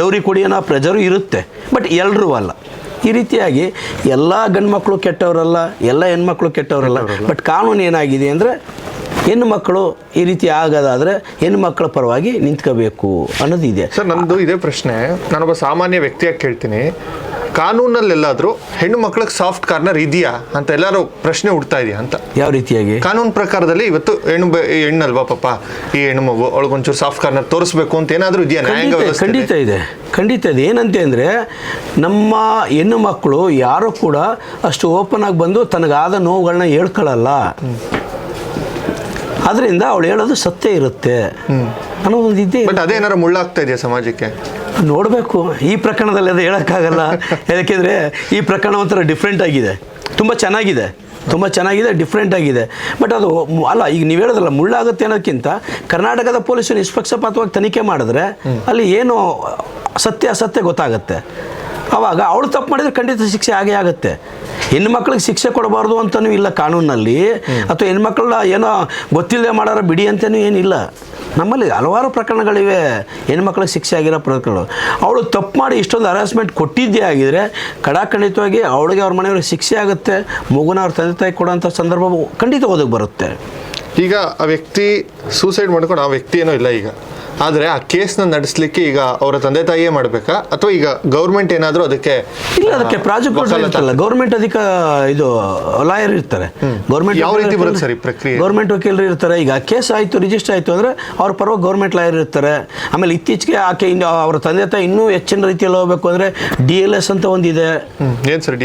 ಡೌರಿ ಕೊಡಿ ಅನ್ನೋ ಪ್ರೆಜರು ಇರುತ್ತೆ ಬಟ್ ಎಲ್ಲರೂ ಅಲ್ಲ. ಈ ರೀತಿಯಾಗಿ ಎಲ್ಲ ಗಂಡು ಮಕ್ಕಳು ಕೆಟ್ಟವರಲ್ಲ ಎಲ್ಲ ಹೆಣ್ಮಕ್ಳು ಕೆಟ್ಟವರಲ್ಲ ಬಟ್ ಕಾನೂನು ಏನಾಗಿದೆ ಅಂದರೆ ಹೆಣ್ಣು ಮಕ್ಕಳು ಈ ರೀತಿ ಆಗೋದಾದರೆ ಹೆಣ್ಣು ಮಕ್ಕಳ ಪರವಾಗಿ ನಿಂತ್ಕೋಬೇಕು ಅನ್ನೋದು ಇದೆ. ಸರ್ ನಂದು ಇದೇ ಪ್ರಶ್ನೆ. ನಾನೊಬ್ಬ ಸಾಮಾನ್ಯ ವ್ಯಕ್ತಿಯಾಗಿ ಕೇಳ್ತೀನಿ. ಕಾನೂನಲ್ಲೆಲ್ಲಾದ್ರೂ ಹೆಣ್ಣು ಮಕ್ಳಿಗೆ ಸಾಫ್ಟ್ ಕಾರ್ನರ್ ಇದೆಯಾ ಅಂತ ಎಲ್ಲರೂ ಪ್ರಶ್ನೆ ಹುಡ್ತಾ ಇದೆಯಾ ಅಂತ. ಯಾವ ರೀತಿಯಾಗಿ? ಕಾನೂನು ಪ್ರಕಾರದಲ್ಲಿ ಇವತ್ತು ಹೆಣ್ಣು ಬೆ- ಈ ಹೆಣ್ಣಲ್ವಾ ಪಾಪ? ಈ ಹೆಣ್ಣು ಮಗು ಅವಳಿಗೊಂಚೂರು ಸಾಫ್ಟ್ ಕಾರ್ನರ್ ತೋರಿಸ್ಬೇಕು ಅಂತ ಏನಾದರೂ ಇದೆಯಾ? ನ್ಯಾಯಾಂಗ ಖಂಡಿತ ವ್ಯವಸ್ಥೆ ಖಂಡಿತ ಇದೆ. ಖಂಡಿತ ಇದೆ. ಏನಂತೆ ಅಂದರೆ ನಮ್ಮ ಹೆಣ್ಣು ಮಕ್ಕಳು ಯಾರು ಕೂಡ ಅಷ್ಟು ಓಪನ್ ಆಗಿ ಬಂದು ತನಗಾದ ನೋವುಗಳನ್ನ ಹೇಳ್ಕೊಳ್ಳಲ್ಲ ಅದರಿಂದ ಅವಳು ಹೇಳೋದು ಸತ್ಯ ಇರುತ್ತೆ. ಅನ್ನೋ ಒಂದು ಇದ್ದೇ ಬಟ್ ಅದೇನಾರ ಮುಳ್ಳಾಗ್ತಾ ಇದೆಯಾ ಸಮಾಜಕ್ಕೆ? ನೋಡಬೇಕು. ಈ ಪ್ರಕರಣದಲ್ಲಿ ಅದು ಹೇಳೋಕ್ಕಾಗಲ್ಲ. ಯಾಕೆಂದರೆ ಈ ಪ್ರಕರಣ ಒಂಥರ ಡಿಫ್ರೆಂಟ್ ಆಗಿದೆ. ತುಂಬ ಚೆನ್ನಾಗಿದೆ. ತುಂಬ ಚೆನ್ನಾಗಿದೆ ಡಿಫ್ರೆಂಟ್ ಆಗಿದೆ. ಬಟ್ ಅದು ಅಲ್ಲ ಈಗ ನೀವು ಹೇಳೋದಲ್ಲ ಮುಳ್ಳಾಗುತ್ತೆ ಅನ್ನೋದಕ್ಕಿಂತ ಕರ್ನಾಟಕದ ಪೊಲೀಸರು ನಿಷ್ಪಕ್ಷಪಾತವಾಗಿ ತನಿಖೆ ಮಾಡಿದ್ರೆ ಅಲ್ಲಿ ಏನು ಸತ್ಯ ಅಸತ್ಯ ಗೊತ್ತಾಗುತ್ತೆ. ಆವಾಗ ಅವಳು ತಪ್ಪು ಮಾಡಿದರೆ ಖಂಡಿತ ಶಿಕ್ಷೆ ಆಗೇ ಆಗುತ್ತೆ. ಹೆಣ್ಮಕ್ಳಿಗೆ ಶಿಕ್ಷೆ ಕೊಡಬಾರ್ದು ಅಂತಲೂ ಇಲ್ಲ ಕಾನೂನಲ್ಲಿ. ಅಥವಾ ಹೆಣ್ಮಕ್ಳನ್ನ ಏನೋ ಗೊತ್ತಿಲ್ಲದೆ ಮಾಡಾರ ಬಿಡಿ ಅಂತಲೂ ಏನಿಲ್ಲ. ನಮ್ಮಲ್ಲಿ ಹಲವಾರು ಪ್ರಕರಣಗಳಿವೆ. ಹೆಣ್ಮಕ್ಳಿಗೆ ಶಿಕ್ಷೆ ಆಗಿರೋ ಪ್ರಕರಣಗಳು ಅವಳು ತಪ್ಪು ಮಾಡಿ ಇಷ್ಟೊಂದು ಹರಾಸ್ಮೆಂಟ್ ಕೊಟ್ಟಿದ್ದೇ ಆಗಿದರೆ ಕಡಾಖಂಡಿತವಾಗಿ ಅವಳಿಗೆ ಅವ್ರ ಮನೆಯವ್ರಿಗೆ ಶಿಕ್ಷೆ ಆಗುತ್ತೆ. ಮಗುನ ಅವ್ರ ತಂದೆ ತಾಯಿ ಕೊಡೋಂಥ ಸಂದರ್ಭ ಖಂಡಿತ ಒದಗಿ ಬರುತ್ತೆ. ಈಗ ಆ ವ್ಯಕ್ತಿ ಸೂಸೈಡ್ ಮಾಡ್ಕೊಂಡು ಆ ವ್ಯಕ್ತಿ ಏನೋ ಇಲ್ಲ ಈಗ. ಆದರೆ ಆ ಕೇಸ್ನ ನಡೆಸಲಿಕ್ಕೆ ಈಗ ಅವರ ತಂದೆ ತಾಯಿಯೇ ಮಾಡಬೇಕಾ? ಅಥವಾ ಈಗ ಗೌರ್ಮೆಂಟ್ ಏನಾದರೂ ಅದಕ್ಕೆ ಇಲ್ಲ ಅದಕ್ಕೆ ಪ್ರಾಜೆಕ್ಟ್ ಇರ್ತಲ್ಲ. ಗೌರ್ಮೆಂಟ್ ಅಧಿಕ ಇದು ಲಾಯರ್ ಇರ್ತಾರೆ. ಗೌರ್ಮೆಂಟ್ ಯಾವ ರೀತಿ ಬರುತ್ತೆ ಸರಿ ಈ ಪ್ರಕ್ರಿಯೆ? ಗೌರ್ಮೆಂಟ್ ವಕೀಲರು ಇರ್ತಾರೆ. ಈಗ ಕೇಸ್ ಆಯಿತು ರಿಜಿಸ್ಟರ್ ಆಯಿತು ಅಂದರೆ ಅವ್ರ ಪರವಾಗಿ ಗೌರ್ಮೆಂಟ್ ಲಾಯರ್ ಇರ್ತಾರೆ. ಆಮೇಲೆ ಇತ್ತೀಚೆಗೆ ಆಕೆ ಇನ್ನು ಅವರ ತಂದೆ ತಾಯಿ ಇನ್ನೂ ಹೆಚ್ಚಿನ ರೀತಿಯಲ್ಲಿ ಹೋಗಬೇಕು ಅಂದರೆ ಡಿ ಎಲ್ ಎಸ್ ಅಂತ ಒಂದಿದೆ.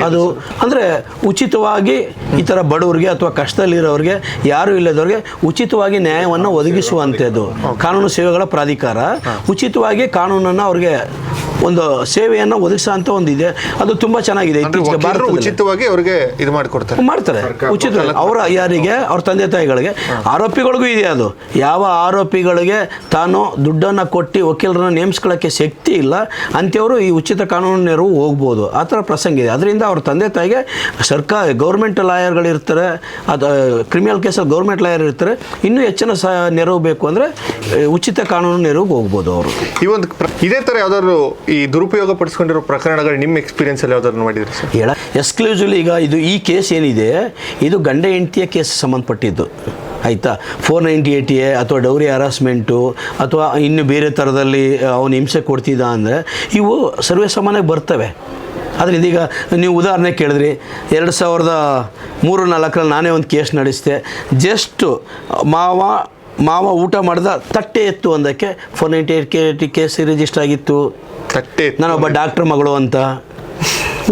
ಅದು ಅಂದರೆ ಉಚಿತವಾಗಿ ಈ ಥರ ಬಡವರಿಗೆ ಅಥವಾ ಕಷ್ಟದಲ್ಲಿರೋರಿಗೆ ಯಾರು ಇಲ್ಲದವ್ರಿಗೆ ಉಚಿತವಾಗಿ ನ್ಯಾಯವನ್ನು ಒದಗಿಸುವಂಥದ್ದು ಕಾನೂನು ಸೇವೆಗಳ ಪ್ರಾಧಿಕಾರ ಉಚಿತವಾಗಿ ಕಾನೂನನ್ನು ಅವ್ರಿಗೆ ಒಂದು ಸೇವೆಯನ್ನು ಒದಗಿಸೋಂಥ ಒಂದಿದೆ. ಅದು ತುಂಬ ಚೆನ್ನಾಗಿದೆ ಇತ್ತೀಚೆಗೆ ಉಚಿತವಾಗಿ ಅವ್ರಿಗೆ ಇದು ಮಾಡಿಕೊಡ್ತಾರೆ. ಮಾಡ್ತಾರೆ. ಉಚಿತ ಅವರ ಯಾರಿಗೆ? ಅವ್ರ ತಂದೆ ತಾಯಿಗಳಿಗೆ. ಆರೋಪಿಗಳಿಗೂ ಇದೆ ಅದು. ಯಾವ ಆರೋಪಿಗಳಿಗೆ ತಾನು ದುಡ್ಡನ್ನು ಕೊಟ್ಟು ವಕೀಲರನ್ನ ನೇಮಿಸ್ಕೊಳ್ಳೋಕ್ಕೆ ಶಕ್ತಿ ಇಲ್ಲ ಅಂಥವರು ಈ ಉಚಿತ ಕಾನೂನು ನೆರವು ಹೋಗ್ಬೋದು. ಆ ಥರ ಪ್ರಸಂಗ ಇದೆ. ಅದರಿಂದ ಅವ್ರ ತಂದೆ ತಾಯಿಗೆ ಸರ್ಕಾರ ಗೌರ್ಮೆಂಟ್ ಲಾಯರ್ಗಳಿರ್ತಾರೆ ಅದು ಕ್ರಿಮಿನಲ್ ಕೇಸಲ್ಲಿ ಗೌರ್ಮೆಂಟ್ ಲಾಯರ್ ಇರ್ತಾರೆ. ಇನ್ನೂ ಹೆಚ್ಚಿನ ಸ ನೆರವು ಬೇಕು ಅಂದರೆ ಉಚಿತ ಕಾನೂನು ನೆರವಿಗೆ ಹೋಗ್ಬೋದು ಅವರು ಈ ಒಂದು ಪ್ರ- ಇದೇ ಥರ ಯಾವ್ದಾದ್ರು ಈ ದುರುಪಯೋಗ ಪಡಿಸ್ಕೊಂಡಿರೋ ಪ್ರಕರಣಗಳು ನಿಮ್ಮ ಎಕ್ಸ್ಪೀರಿಯನ್ಸ್ ಅಲ್ಲಿ ಯಾವ್ದಾದ್ರು ಮಾಡಿದ್ರಿ ಸರ್? ಹೇಳ ಎಕ್ಸ್ಕ್ಲೂಸಿವ್ಲಿ ಈಗ ಇದು ಈ ಕೇಸ್ ಏನಿದೆ ಇದು ಗಂಡ ಹೆಂಡತಿಯ ಕೇಸ್ ಸಂಬಂಧಪಟ್ಟಿದ್ದು. ಆಯಿತಾ? ಫೋರ್ ನೈಂಟಿ ಏಯ್ಟಿ ಎ ಅಥವಾ ಡೌರಿ ಹರಾಸ್ಮೆಂಟು ಅಥವಾ ಇನ್ನು ಬೇರೆ ಥರದಲ್ಲಿ ಅವನು ಹಿಂಸೆ ಕೊಡ್ತಿದ್ದ ಅಂದರೆ ಇವು ಸರ್ವೇ ಸಾಮಾನ್ಯಕ್ಕೆ ಬರ್ತವೆ. ಅದರಿಂದ ಈಗ ನೀವು ಉದಾಹರಣೆ ಕೇಳಿದ್ರಿ ಎರಡು ಸಾವಿರದ ಮೂರು ನಾಲ್ಕರಲ್ಲಿ ನಾನೇ ಒಂದು ಕೇಸ್ ನಡೆಸಿದೆ. ಜಸ್ಟು ಮಾವ ಮಾವ ಊಟ ಮಾಡಿದ ತಟ್ಟೆ ಎತ್ತು ಅಂದಕ್ಕೆ ಫೋರ್ ನೈಂಟಿ ಏಟ್ ಕೆ ಕೇಸ್ ರಿಜಿಸ್ಟರ್ ಆಗಿತ್ತು. ತಟ್ಟೆ ನಾನೊಬ್ಬ ಡಾಕ್ಟ್ರ್ ಮಗಳು ಅಂತ.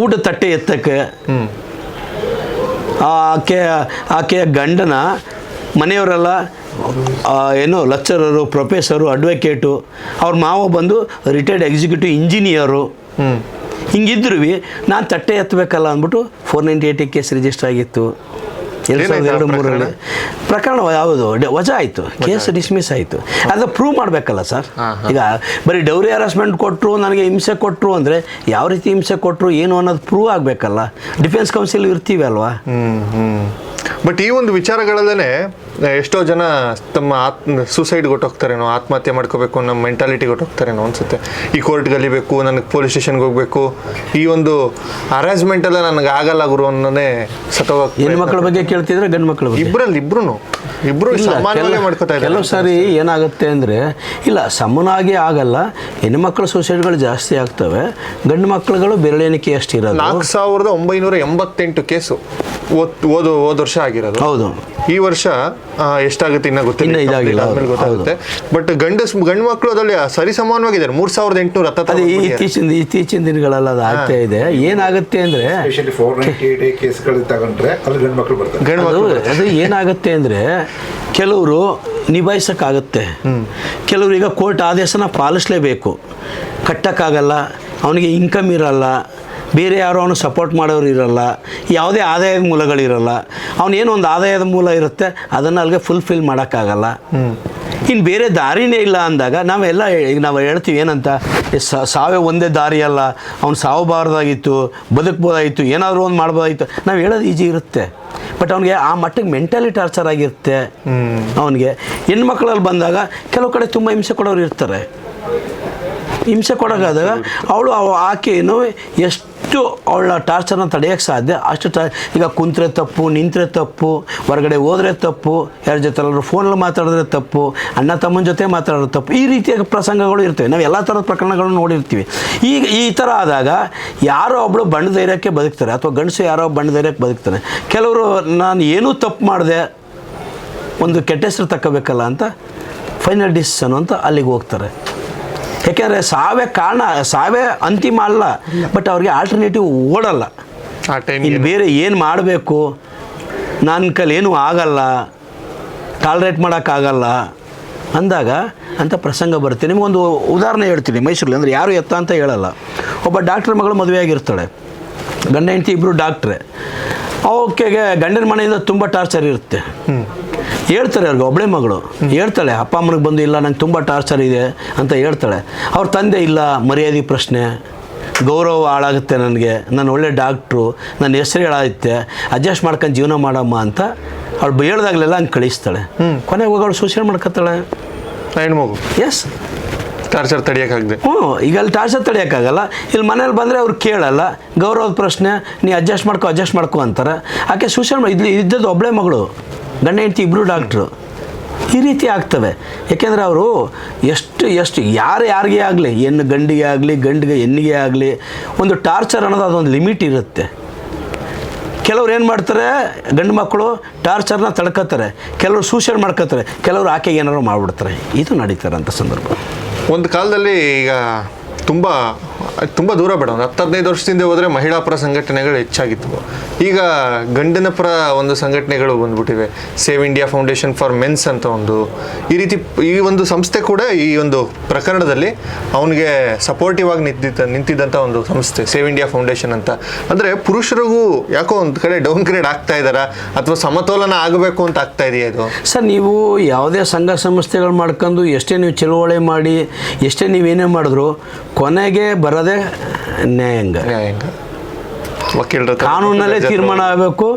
ಊಟ ತಟ್ಟೆ ಎತ್ತಕ್ಕೆ. ಆಕೆ ಆಕೆಯ ಗಂಡನ ಮನೆಯವರೆಲ್ಲ ಏನು ಲೆಕ್ಚರರು ಪ್ರೊಫೆಸರು ಅಡ್ವೊಕೇಟು ಅವ್ರ ಮಾವ ಬಂದು ರಿಟೈರ್ಡ್ ಎಕ್ಸಿಕ್ಯೂಟಿವ್ ಇಂಜಿನಿಯರು ಹಿಂಗಿದ್ರು ನಾನು ತಟ್ಟೆ ಎತ್ತಬೇಕಲ್ಲ ಅಂದ್ಬಿಟ್ಟು four ninety eight case register ಆಗಿತ್ತು. ಎರಡು ಸಾವಿರದ ಎರಡು ಪ್ರಕರಣ? ಮೂರರಲ್ಲಿ ಪ್ರಕರಣ ಯಾವುದು? ವಜಾ ಆಯಿತು. ಕೇಸ್ ಡಿಸ್ಮಿಸ್ ಆಯಿತು. ಅದು ಪ್ರೂವ್ ಮಾಡಬೇಕಲ್ಲ ಸರ್ ಈಗ ಬರೀ ಡೌರಿ ಹರಾಸ್ಮೆಂಟ್ ಕೊಟ್ಟರು ನನಗೆ ಹಿಂಸೆ ಕೊಟ್ಟರು ಅಂದರೆ ಯಾವ ರೀತಿ ಹಿಂಸೆ ಕೊಟ್ಟರು ಏನು ಅನ್ನೋದು ಪ್ರೂವ್ ಆಗಬೇಕಲ್ಲ? ಡಿಫೆನ್ಸ್ ಕೌನ್ಸಿಲ್ ಇರ್ತೀವಿ ಅಲ್ವಾ? ಹ್ಮ್ ಹ್ಮ್. ಬಟ್ ಈ ಒಂದು ವಿಚಾರಗಳಲ್ಲೇ ಎಷ್ಟೋ ಜನ ತಮ್ಮ ಆತ್ಮ ಸೂಸೈಡ್ ಕೊಟ್ಟೋಗ್ತಾರೇನೋ ಆತ್ಮಹತ್ಯೆ ಮಾಡ್ಕೋಬೇಕು ಅನ್ನೋ ಮೆಂಟಾಲಿಟಿ ಕೊಟ್ಟೋಗ್ತಾರೇನೋ ಅನ್ಸುತ್ತೆ. ಈ ಕೋರ್ಟ್ ಗಲಿಬೇಕು ನನಗೆ ಪೊಲೀಸ್ ಸ್ಟೇಷನ್ಗೆ ಹೋಗ್ಬೇಕು. ಈ ಒಂದು ಅರೇಂಜ್ಮೆಂಟ್ ಎಲ್ಲ ನನಗೆ ಆಗಲ್ಲ ಗುರು ಅನ್ನೋದೇ ಸತವಾಗಿ ಹೆಣ್ಮಕ್ಳ ಬಗ್ಗೆ ಕೇಳ್ತಿದ್ರೆ ಗಂಡು ಮಕ್ಕಳು ಇಬ್ಬರಲ್ಲಿ ಇಬ್ರಲ್ಲಿ ಇಬ್ರು ಕೆಲ- ಮಾಡ್ಕೋತಾ ಇದ್ದಾರೆ. ಕೆಲವು ಸಾರಿ ಏನಾಗುತ್ತೆ ಅಂದರೆ ಇಲ್ಲ ಸಮನಾಗಿ ಆಗಲ್ಲ ಹೆಣ್ಮಕ್ಳ ಸೂಸೈಡ್ಗಳು ಜಾಸ್ತಿ ಆಗ್ತವೆ ಗಂಡು ಮಕ್ಕಳುಗಳು ಬೆರಳೆಣಿಕೆ ಅಷ್ಟಿರೋದು ನಾಲ್ಕು ಸಾವಿರದ ಒಂಬೈನೂರ ಎಂಬತ್ತೆಂಟು ಕೇಸು ಓದ್ ಓದು ಹೋದ ವರ್ಷ ಆಗಿರೋದು. ಹೌದು. ಈ ವರ್ಷ ಎಷ್ಟಾಗುತ್ತೆ ಇನ್ನ ಗೊತ್ತಿಲ್ಲ. ಇನ್ನ ಇದಾಗಿಲ್ಲ, ಆದ್ಮೇಲೆ ಗೊತ್ತಾಗುತ್ತೆ. ಬಟ್ ಗಂಡ ಗಂಡು ಮಕ್ಕಳು ಅದರಲ್ಲಿ ಸರಿ ಸಮಾನವಾಗಿದ್ದಾರೆ. ಮೂರ್ ಸಾವಿರದ ಎಂಟುನೂರ ಬಂದ್ಬಿಟ್ಟಿದ್ದಾರೆ. ಇತ್ತೀಚಿನ ಇತ್ತೀಚಿನ ದಿನಗಳೆಲ್ಲ ಅದು ಆಗ್ತಾ ಇದೆ. ಏನಾಗುತ್ತೆ ಅಂದ್ರೆ ಅದು ಮಕ್ಕಳು ಅದು ಏನಾಗುತ್ತೆ ಅಂದ್ರೆ ಕೆಲವರು ನಿಭಾಯಿಸೋಕ್ಕಾಗುತ್ತೆ. ಕೆಲವರು ಈಗ ಕೋರ್ಟ್ ಆದೇಶನ ಪಾಲಿಸಲೇಬೇಕು. ಕಟ್ಟಕ್ಕಾಗಲ್ಲ ಅವನಿಗೆ ಇನ್ಕಮ್ ಇರಲ್ಲ ಬೇರೆ ಯಾರು ಅವನು ಸಪೋರ್ಟ್ ಮಾಡೋರು ಇರಲ್ಲ, ಯಾವುದೇ ಆದಾಯದ ಮೂಲಗಳಿರಲ್ಲ ಅವನೇನು ಒಂದು ಆದಾಯದ ಮೂಲ ಇರುತ್ತೆ, ಅದನ್ನು ಅಲ್ಲಿಗೆ ಫುಲ್ಫಿಲ್ ಮಾಡೋಕ್ಕಾಗಲ್ಲ. ಇನ್ನು ಬೇರೆ ದಾರಿನೇ ಇಲ್ಲ ಅಂದಾಗ ನಾವೆಲ್ಲ ನಾವು ಹೇಳ್ತೀವಿ ಏನಂತ ಸಾವೇ ಒಂದೇ ದಾರಿ ಅಲ್ಲ, ಅವ್ನು ಸಾವಬಾರ್ದಾಗಿತ್ತು, ಬದುಕ್ಬೋದಾಗಿತ್ತು, ಏನಾದರೂ ಒಂದು ಮಾಡ್ಬೋದಾಗಿತ್ತು, ನಾವು ಹೇಳೋದು ಈಜಿ ಇರುತ್ತೆ. ಬಟ್ ಅವನಿಗೆ ಆ ಮಟ್ಟಿಗೆ ಮೆಂಟಲಿ ಟಾರ್ಚರ್ ಆಗಿರುತ್ತೆ. ಅವನಿಗೆ ಹೆಣ್ಮಕ್ಳಲ್ಲಿ ಬಂದಾಗ ಕೆಲವು ಕಡೆ ತುಂಬ ಹಿಂಸೆ ಕೊಡೋರು ಇರ್ತಾರೆ. ಹಿಂಸೆ ಕೊಡೋಕ್ಕಾದಾಗ ಅವಳು ಆಕೆಯನ್ನು ಎಷ್ಟು ಅವಳ ಟಾರ್ಚರ್ನ ತಡೆಯೋಕ್ಕೆ ಸಾಧ್ಯ. ಅಷ್ಟು ಟ ಈಗ ಕುಂತ್ರೆ ತಪ್ಪು, ನಿಂತರೆ ತಪ್ಪು, ಹೊರಗಡೆ ಹೋದರೆ ತಪ್ಪು, ಯಾರ ಜೊತೆ ಎಲ್ಲರೂ ಫೋನಲ್ಲಿ ಮಾತಾಡಿದ್ರೆ ತಪ್ಪು, ಅಣ್ಣ ತಮ್ಮನ ಜೊತೆ ಮಾತಾಡೋದು ತಪ್ಪು, ಈ ರೀತಿಯ ಪ್ರಸಂಗಗಳು ಇರ್ತವೆ. ನಾವು ಎಲ್ಲ ಥರದ ಪ್ರಕರಣಗಳನ್ನು ನೋಡಿರ್ತೀವಿ. ಈಗ ಈ ಥರ ಆದಾಗ ಯಾರೋ ಒಬ್ಬಳು ಬಣ್ಣ ಧೈರ್ಯಕ್ಕೆ ಬದುಕ್ತಾರೆ ಅಥವಾ ಗಂಡಸು ಯಾರೋ ಬಣ್ಣ ಧೈರ್ಯಕ್ಕೆ ಬದುಕ್ತಾರೆ. ಕೆಲವರು, ನಾನು ಏನೂ ತಪ್ಪು ಮಾಡಿದೆ, ಒಂದು ಕೆಟ್ಟ ಹೆಸರು ತಗೋಬೇಕಲ್ಲ ಅಂತ ಫೈನಲ್ ಡಿಸಿಷನ್ ಅಂತ ಅಲ್ಲಿಗೆ ಹೋಗ್ತಾರೆ. ಯಾಕೆಂದರೆ ಸಾವೇ ಕಾರಣ ಸಾವೇ ಅಂತಿಮ ಅಲ್ಲ ಬಟ್ ಅವ್ರಿಗೆ ಆಲ್ಟರ್ನೇಟಿವ್ ಓಡಲ್ಲ. ಆ ಟೈಮ್ ಇಲ್ಲಿ ಬೇರೆ ಏನು ಮಾಡಬೇಕು? ನನ್ನ ಕೈಲಿ ಏನೂ ಆಗಲ್ಲ ಟಾಲ್ರೇಟ್ ಮಾಡೋಕ್ಕಾಗಲ್ಲ ಅಂದಾಗ ಅಂಥ ಪ್ರಸಂಗ ಬರುತ್ತೆ. ನಿಮಗೊಂದು ಉದಾಹರಣೆ ಹೇಳ್ತೀನಿ ಮೈಸೂರಲ್ಲಿ ಅಂದರೆ ಯಾರು ಎತ್ತ ಅಂತ ಹೇಳಲ್ಲ. ಒಬ್ಬ ಡಾಕ್ಟ್ರ್ ಮಗಳು ಮದುವೆಯಾಗಿರ್ತಾಳೆ. ಗಂಡ ಹೆಂಡತಿ ಇಬ್ಬರು ಡಾಕ್ಟ್ರೆ ಅವಕ್ಕೆಗೆ ಗಂಡನ ಮನೆಯಿಂದ ತುಂಬ ಟಾರ್ಚರ್ ಇರುತ್ತೆ. ಹೇಳ್ತಾರೆ ಅವ್ರಿಗೆ ಒಬ್ಬಳೆ ಮಗಳು. ಹೇಳ್ತಾಳೆ ಅಪ್ಪ ಅಮ್ಮನಿಗೆ ಬಂದು ಇಲ್ಲ ನಂಗೆ ತುಂಬ ಟಾರ್ಚರ್ ಇದೆ ಅಂತ ಹೇಳ್ತಾಳೆ. ಅವ್ರ ತಂದೆ ಇಲ್ಲ ಮರ್ಯಾದೆ ಪ್ರಶ್ನೆ. ಗೌರವ ಹಾಳಾಗುತ್ತೆ ನನಗೆ. ನಾನು ಒಳ್ಳೆ ಡಾಕ್ಟ್ರು ನನ್ನ ಹೆಸರು ಹೇಳಾಗುತ್ತೆ ಅಡ್ಜಸ್ಟ್ ಮಾಡ್ಕೊಂಡು ಜೀವನ ಮಾಡಮ್ಮ ಅಂತ ಅವಳು ಹೇಳ್ದಾಗಲೆಲ್ಲ ಹಂಗೆ ಕಳಿಸ್ತಾಳೆ. ಕೊನೆಗೆ ಹೋಗಿ ಅವಳು ಸೂಸೈಡ್ ಮಾಡ್ಕೊತಾಳೆ. ಹೆಣ್ಮಗು. ಎಸ್ ಟಾರ್ಚರ್ ತಡಿಯಕ್ಕಾಗದೆ ಹ್ಞೂ, ಈಗ ಅಲ್ಲಿ ಟಾರ್ಚರ್ ತಡೆಯೋಕ್ಕಾಗಲ್ಲ ಇಲ್ಲಿ ಮನೇಲಿ ಬಂದರೆ ಅವ್ರು ಕೇಳಲ್ಲ, ಗೌರವದ ಪ್ರಶ್ನೆ, ನೀ ಅಡ್ಜಸ್ಟ್ ಮಾಡ್ಕೊ ಅಡ್ಜಸ್ಟ್ ಮಾಡ್ಕೊ ಅಂತಾರೆ. ಆಕೆ ಸೂಸೈಡ್ ಇಲ್ಲಿ ಇದ್ದದ್ದು ಒಬ್ಬಳೇ ಮಗಳು, ಗಂಡ, ಹೆಂಡತಿ ಇಬ್ಬರು ಡಾಕ್ಟ್ರು ಈ ರೀತಿ ಆಗ್ತವೆ. ಯಾಕೆಂದ್ರೆ ಅವರು ಎಷ್ಟು ಎಷ್ಟು ಯಾರು ಯಾರಿಗೆ ಆಗಲಿ, ಹೆಣ್ಣು ಗಂಡಿಗೆ ಆಗಲಿ, ಗಂಡಿಗೆ ಹೆಣ್ಣಿಗೆ ಆಗಲಿ, ಒಂದು ಟಾರ್ಚರ್ ಅನ್ನೋದು ಅದೊಂದು ಲಿಮಿಟ್ ಇರುತ್ತೆ. ಕೆಲವ್ರು ಏನು ಮಾಡ್ತಾರೆ, ಗಂಡು ಮಕ್ಕಳು ಟಾರ್ಚರ್ನ ತಡ್ಕೋತಾರೆ ಕೆಲವರು ಸೂಸೈಡ್ ಮಾಡ್ಕೋತಾರೆ ಕೆಲವರು ಆಕೆಗೆ ಏನಾರು ಮಾಡಿಬಿಡ್ತಾರೆ. ಇದು ನಡೀತಾರಂಥ ಸಂದರ್ಭ. ಒಂದು ಕಾಲದಲ್ಲಿ ಈಗ ತುಂಬ ತುಂಬ ದೂರ ಬೇಡ. ಒಂದು ಹತ್ತು ಹದಿನೈದು ವರ್ಷದಿಂದ ಹೋದರೆ ಮಹಿಳಾ ಪರ ಸಂಘಟನೆಗಳು ಹೆಚ್ಚಾಗಿತ್ತು ಈಗ ಗಂಡನ ಪರ ಒಂದು ಸಂಘಟನೆಗಳು ಬಂದ್ಬಿಟ್ಟಿವೆ. Save India foundation for mens ಅಂತ ಒಂದು. ಈ ರೀತಿ ಈ ಒಂದು ಸಂಸ್ಥೆ ಕೂಡ ಈ ಒಂದು ಪ್ರಕರಣದಲ್ಲಿ ಅವನಿಗೆ ಸಪೋರ್ಟಿವ್ ಆಗಿ ನಿಂತಿದ್ದ ನಿಂತಿದ್ದಂಥ ಒಂದು ಸಂಸ್ಥೆ, ಸೇವ್ ಇಂಡಿಯಾ ಫೌಂಡೇಶನ್ ಅಂತ. ಅಂದರೆ ಪುರುಷರಿಗೂ ಯಾಕೋ ಒಂದು ಕಡೆ ಡೌನ್ ಗ್ರೇಡ್ ಆಗ್ತಾ ಇದ್ದಾರಾ? ಅಥವಾ ಸಮತೋಲನ ಆಗಬೇಕು ಅಂತ ಆಗ್ತಾ ಇದೆಯಾ ಇದು? ಸರ್, ನೀವು ಯಾವುದೇ ಸಂಘ ಸಂಸ್ಥೆಗಳು ಮಾಡ್ಕೊಂಡು ಎಷ್ಟೇ ನೀವು ಚಳುವಳಿ ಮಾಡಿ, ಎಷ್ಟೇ ನೀವೇನೇ ಮಾಡಿದ್ರು ಕೊನೆಗೆ ಬರೋದೇ ನ್ಯಾಯಾಂಗ ನ್ಯಾಯಾಂಗ ವಕೀಲರ ಕಾನೂನಲ್ಲೇ ತೀರ್ಮಾನ ಆಗಬೇಕು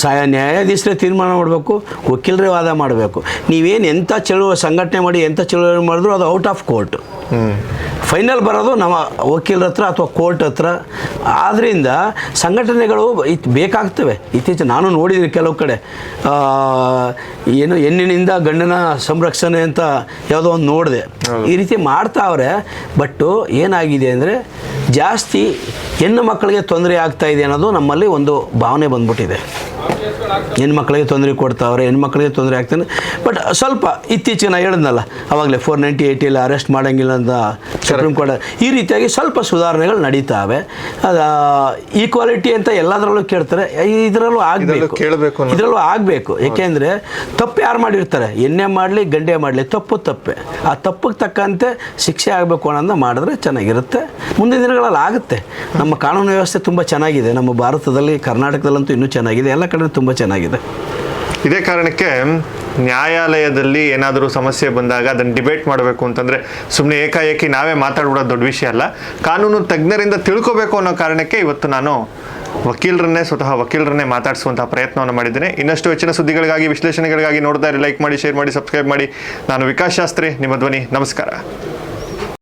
ಸಹಾಯ ನ್ಯಾಯಾಧೀಶರೇ ತೀರ್ಮಾನ ಮಾಡಬೇಕು ವಕೀಲರೇ ವಾದ ಮಾಡಬೇಕು. ನೀವೇನು ಎಂಥ ಚಳುವ ಸಂಘಟನೆ ಮಾಡಿ ಎಂಥ ಚಳುವಳಿ ಮಾಡಿದ್ರು ಅದು ಔಟ್ ಆಫ್ ಕೋರ್ಟ್. ಫೈನಲ್ ಬರೋದು ನಮ್ಮ ವಕೀಲರ ಹತ್ರ ಅಥವಾ ಕೋರ್ಟ್ ಹತ್ರ. ಆದ್ದರಿಂದ ಸಂಘಟನೆಗಳು ಇತ್ ಬೇಕಾಗ್ತವೆ. ಇತ್ತೀಚೆಗೆ ನಾನು ನೋಡಿದ್ದೀನಿ ಕೆಲವು ಕಡೆ. ಏನು ಹೆಣ್ಣಿನಿಂದ ಗಂಡನ ಸಂರಕ್ಷಣೆ ಅಂತ ಯಾವುದೋ ಒಂದು ನೋಡಿದೆ. ಈ ರೀತಿ ಮಾಡ್ತಾವ್ರೆ ಬಟ್ಟು ಏನಾಗಿದೆ ಅಂದರೆ ಜಾಸ್ತಿ ಹೆಣ್ಣು ಮಕ್ಕಳಿಗೆ ತೊಂದರೆ ಆಗ್ತಾಯಿದೆ ಅನ್ನೋದು ನಮ್ಮಲ್ಲಿ ಒಂದು ಭಾವನೆ ಬಂದ್ಬಿಟ್ಟಿದೆ. ಹೆಣ್ಮಕ್ಳಿಗೆ ತೊಂದರೆ ಕೊಡ್ತಾವ್ರೆ ಹೆಣ್ಮಕ್ಳಿಗೆ ತೊಂದರೆ ಆಗ್ತಾನೆ. ಬಟ್ ಸ್ವಲ್ಪ ಇತ್ತೀಚಿನ ಹೇಳಿದ್ನಲ್ಲ ಅವಾಗಲೇ ಫೋರ್ ನೈಂಟಿ ಏಯ್ಟಿಯಲ್ಲಿ ಅರೆಸ್ಟ್ ಮಾಡೋಂಗಿಲ್ಲ ಅಂತ ಸುಪ್ರೀಂ ಕೋರ್ಟ್ ಈ ರೀತಿಯಾಗಿ ಸ್ವಲ್ಪ ಸುಧಾರಣೆಗಳು ನಡೀತಾವೆ. ಅದು ಈಕ್ವಾಲಿಟಿ ಅಂತ ಎಲ್ಲದರಲ್ಲೂ ಕೇಳ್ತಾರೆ. ಇದರಲ್ಲೂ ಆಗಬೇಕು. ಕೇಳಬೇಕು. ಇದರಲ್ಲೂ ಆಗಬೇಕು. ಏಕೆಂದರೆ ತಪ್ಪು ಯಾರು ಮಾಡಿರ್ತಾರೆ? ಎಣ್ಣೆ ಮಾಡಲಿ ಗಂಡೆ ಮಾಡಲಿ ತಪ್ಪು ತಪ್ಪೆ. ಆ ತಪ್ಪಿಗೆ ತಕ್ಕಂತೆ ಶಿಕ್ಷೆ ಆಗಬೇಕು ಅನ್ನೋದನ್ನ ಮಾಡಿದ್ರೆ ಚೆನ್ನಾಗಿರುತ್ತೆ. ಮುಂದಿನ ದಿನಗಳಲ್ಲಿ ಆಗುತ್ತೆ. ನಮ್ಮ ಕಾನೂನು ವ್ಯವಸ್ಥೆ ತುಂಬ ಚೆನ್ನಾಗಿದೆ. ನಮ್ಮ ಭಾರತದಲ್ಲಿ ಕರ್ನಾಟಕದಲ್ಲಂತೂ ಇನ್ನೂ ಚೆನ್ನಾಗಿದೆ. ಎಲ್ಲ ಕಡೆ ತುಂಬ ಚೆನ್ನಾಗಿದೆ. ಇದೇ ಕಾರಣಕ್ಕೆ ನ್ಯಾಯಾಲಯದಲ್ಲಿ ಏನಾದರೂ ಸಮಸ್ಯೆ ಬಂದಾಗ ಅದನ್ನು ಡಿಬೇಟ್ ಮಾಡಬೇಕು ಅಂತಂದರೆ ಸುಮ್ಮನೆ ಏಕಾಏಕಿ ನಾವೇ ಮಾತಾಡ್ಬಿಡೋದು ದೊಡ್ಡ ವಿಷಯ ಅಲ್ಲ. ಕಾನೂನು ತಜ್ಞರಿಂದ ತಿಳ್ಕೋಬೇಕು ಅನ್ನೋ ಕಾರಣಕ್ಕೆ ಇವತ್ತು ನಾನು ವಕೀಲರನ್ನೇ ಸ್ವತಃ ವಕೀಲರನ್ನೇ ಮಾತಾಡಿಸುವಂತಹ ಪ್ರಯತ್ನವನ್ನು ಮಾಡಿದ್ದೇನೆ. ಇನ್ನಷ್ಟು ಹೆಚ್ಚಿನ ಸುದ್ದಿಗಳಿಗಾಗಿ, ವಿಶ್ಲೇಷಣೆಗಳಿಗಾಗಿ ನೋಡ್ತಾ ಇರಿ. ಲೈಕ್ ಮಾಡಿ ಶೇರ್ ಮಾಡಿ ಸಬ್ಸ್ಕ್ರೈಬ್ ಮಾಡಿ. ನಾನು ವಿಕಾಸ್ ಶಾಸ್ತ್ರಿ, ನಿಮ್ಮ ಧ್ವನಿ ನಮಸ್ಕಾರ.